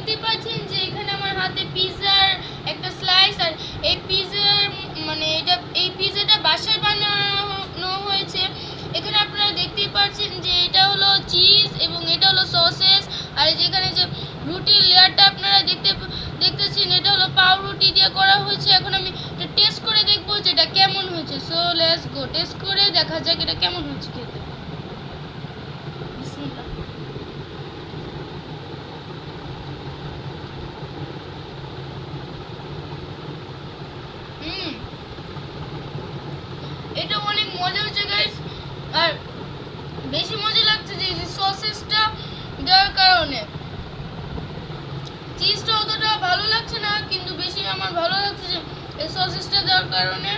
দেখতেই পাচ্ছেন যে এখানে আমার হাতে পিৎজার একটা স্লাইস আর এই পিৎজার মানে এটা, এই পিৎজাটা বাসায় বানানো হয়েছে। এখানে আপনারা দেখতেই পাচ্ছেন যে এটা হলো চিজ এবং এটা হলো সসেস আর যেখানে যে রুটির লেয়ারটা আপনারা দেখতে দেখতেছেন, এটা হলো পাউরুটি দিয়ে করা হয়েছে। এখন আমি এটা টেস্ট করে দেখব যে এটা কেমন হয়েছে। সো লেটস গো টেস্ট করে দেখা যাক এটা কেমন হয়েছে খেতে। এটা অনেক মজা হচ্ছে গাইস আর বেশি মজা লাগছে যে সসেসটা দেওয়ার কারণে। চিজটা অতটা ভালো লাগছে না, কিন্তু বেশি আমার ভালো লাগছে যে এই সসেসটা দেওয়ার কারণে।